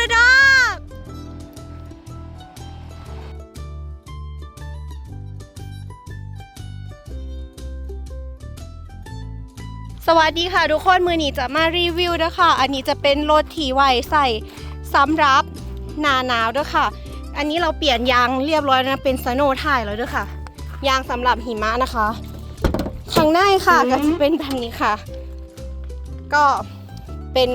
ระดับสวัสดีค่ะทุกคนมือนี้จะมารีวิวนะคะอันนี้จะเป็นรถถีไวใส่สำรับหนาหนาวด้วยค่ะ อันนี้เราเปลี่ยนยางเรียบร้อยแล้วนะเป็นสโนว์ไทยแล้วด้วยค่ะ ยางสำหรับหิมะนะคะข้างในค่ะก็จะเป็นแบบนี้ค่ะ ก็เป็น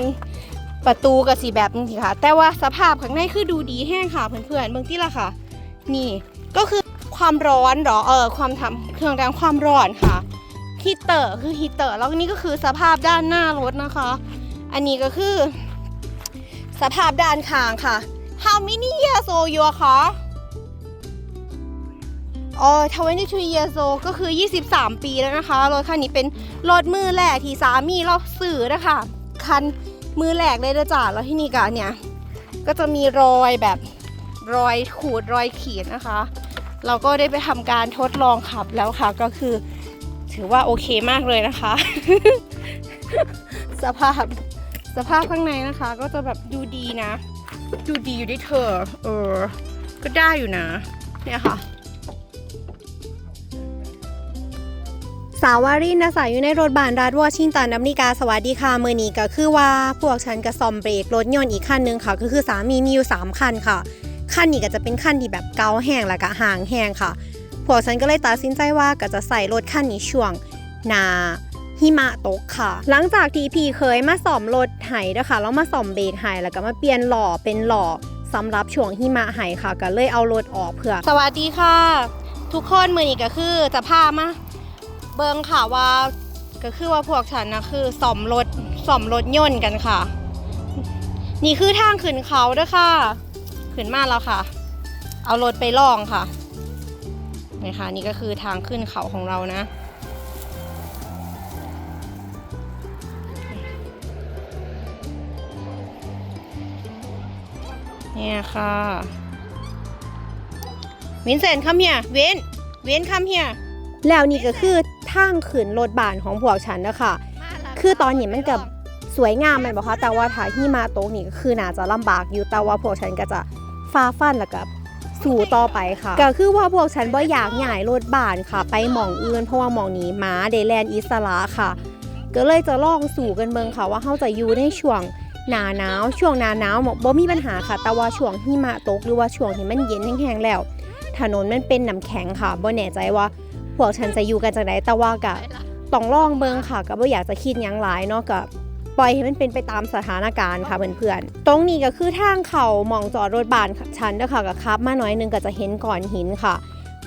ประตูกับสีแบบนี้ค่ะ แต่ว่าสภาพข้างในคือดูดีแห้งค่ะเพื่อนๆเบื้องที่ละค่ะ นี่ก็คือความร้อนหรอเออความทำเครื่องดังความร้อนค่ะฮีเตอร์คือฮีเตอร์แล้วนี่ก็คือสภาพด้านหน้ารถนะคะ อันนี้ก็คือ สภาพด้านข้างค่ะ How many years old your car อ๋อ22 years old ก็คือ 23 ปีแล้วนะคะ รถคันนี้เป็นรถมือแรกที่สามีเราซื้อนะคะ คัน มือแรกเลยนะจ๊ะแล้วที่นี่ก็เนี่ยก็จะมีรอยแบบรอยขูดรอยขีดนะคะ เราก็ได้ไปทำการทดลองขับแล้วค่ะ ก็คือถือว่าโอเคมากเลยนะคะ สภาพสภาพข้างในนะคะ ก็จะแบบดูดีนะ ดูดีอยู่ด้วยเธอ เออ ก็ได้อยู่นะ เนี่ยค่ะ สาวารินนะสายอยู่ในรถบานรัฐวอชิงตันอเมริกาสวัสดีค่ะเมื่อนี้ก็คือว่าพวกฉันกระซอมเบรกรถยนต์อีกคันหนึงค่ะก็คือสามีมีอยู่ 3 คันค่ะ คันนี้ก็จะเป็นคันที่แบบเกาแห้งแล้วก็ห่างแห้งค่ะ พวกฉันก็เลยตัดสินใจว่าก็จะใส่รถคันนี้ช่วงนาหิมะตกค่ะ หลังจากที่พี่เคยมาซ่อมรถไห้นะคะแล้วมาซ่อมเบรกไห้แล้วก็มาเปลี่ยนหล่อเป็นหล่อสำหรับช่วงหิมะไห้ค่ะก็เลยเอารถออกเพื่อ สวัสดีค่ะ ทุกคนมือนี้ก็คือจะพามา เบิงค่ะว่าก็คือว่าพวกฉันนะคือซ่อมรถซ่อมรถยนต์กันค่ะ นี่คือทางขึ้นเขาด้วยค่ะขึ้นมาแล้วค่ะ เอารถไปลองค่ะนี่ค่ะนี่ก็คือทางขึ้นเขาของเรานะเนี่ยค่ะวินเซนคัมเฮียเวนเวนคัมเฮียแล้วนี่ก็คือ ทางขึ้นรถบานของพวกฉันนะคะคือตอนนี้มันกับสวยงามแมันบอกคะแต่ว่าถ้าหิมาตกนี่ก็คือน่าจะลำบากอยู่แต่ว่าพวกฉันก็จะฟ้าฟันแล้วก็สู่ต่อไปค่ะ ก็คือว่าพวกฉันบ่อยากย้ายรถบานค่ะ ไปหมองอื่นเพราะว่าหมองนี้ม้าเดแลนด์อิสระค่ะ ก็เลยจะลองสู่กันเบิงค่ะ ว่าเขาจะอยู่ในช่วงหนาหนาวช่วงหนาหนาวบ่มีปัญหาค่ะ แต่ว่าช่วงหิมะตกหรือว่าช่วงที่มันเย็นแห้งๆแล้ว ถนนมันเป็นน้ำแข็งค่ะบ่แน่ใจว่า พวกฉันจะอยู่กันจากไหนแต่ว่าก็ต้องลองเบิงค่ะก็บ่อยากจะคิดหยังหลายเนาะก็ปล่อยให้มันเป็นไปตามสถานการณ์ค่ะเพื่อนๆ ตรงนี้ก็คือทางเขาหมองจอดรถบานฉันเด้อค่ะก็ขับมาหน่อยหนึงก็จะเห็นก่อนหินค่ะ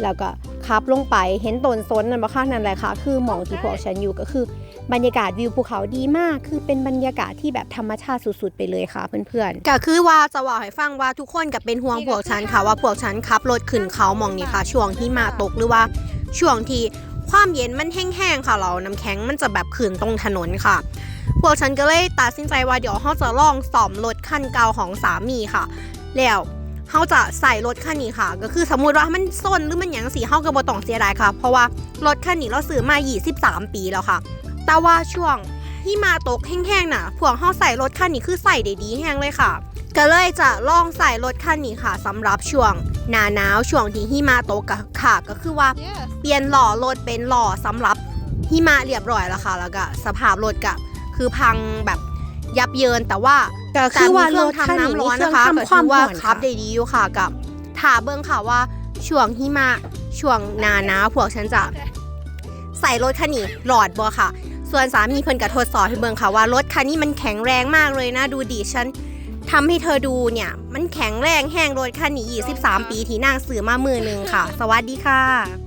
แล้วก็ขับลงไปเห็นต้นซนนั่นบ่ค่ะนั่นแหละค่ะ คือหมองที่พวกฉันอยู่ก็คือ บรรยากาศวิวภูเขาดีมาก คือเป็นบรรยากาศที่แบบธรรมชาติสุดๆไปเลยค่ะเพื่อนๆ ก็คือว่าจะว่าให้ฟังว่าทุกคนกับเป็นห่วงพวกฉันค่ะว่าพวกฉันขับรถขึ้นเขาหมองนี่ค่ะ ช่วงที่มาตกหรือว่า ช่วงที่ความเย็นมันแห้งๆค่ะเราน้ำแข็งมันจะแบบขึ้นตรงถนนค่ะ พวกฉันก็เลยตัดสินใจว่าเดี๋ยวเราจะลองซ่อมรถคันเก่าของสามีค่ะ แล้วเขาจะใส่รถคันนี้ค่ะ ก็คือสมมุติว่ามันส้นหรือมันหยังสีเฮาก็บ่ต้องเสียดายค่ะ เพราะว่ารถคันนี้เราซื้อมา23 ปีแล้วค่ะ แต่ว่าช่วงที่มาตกแห้งๆน่ะ พวกเฮาใส่รถคันนี้คือใส่ได้ดีแห้งเลยค่ะ ก็เลยจะลองใส่รถคันนี้ค่ะสำหรับช่วงหนาหนาวช่วงที่หิมะตกกะค่ะก็คือว่าเปลี่ยนหล่อรถเป็นหล่อสำหรับหิมะเรียบร้อยแล้วค่ะ แล้วก็สภาพรถก็คือพังแบบยับเยินแต่ว่าก็คือว่ารถแต่คันมีนี้เครื่องทำน้ำร้อนมีเครื่นะองคะทำก็ความถือว่าร้อนขับค่ะได้ดีอยู่ค่ะกับถาเบิ้งค่ะว่าช่วงหิมะช่วงหนาหนาวพวกฉันจะใส่รถคันนี้หลอดบ่ค่ะ ส่วนสามีเพิ่นกับทดสอบให้เบิ่งค่ะว่ารถคันนี้มันแข็งแรงมากเลยนะดูดิฉัน ทำให้เธอดูเนี่ย มันแข็งแรงแห้งโรถคันนี้23 ปีที่นางซื้อมามือหนึ่งค่ะ สวัสดีค่ะ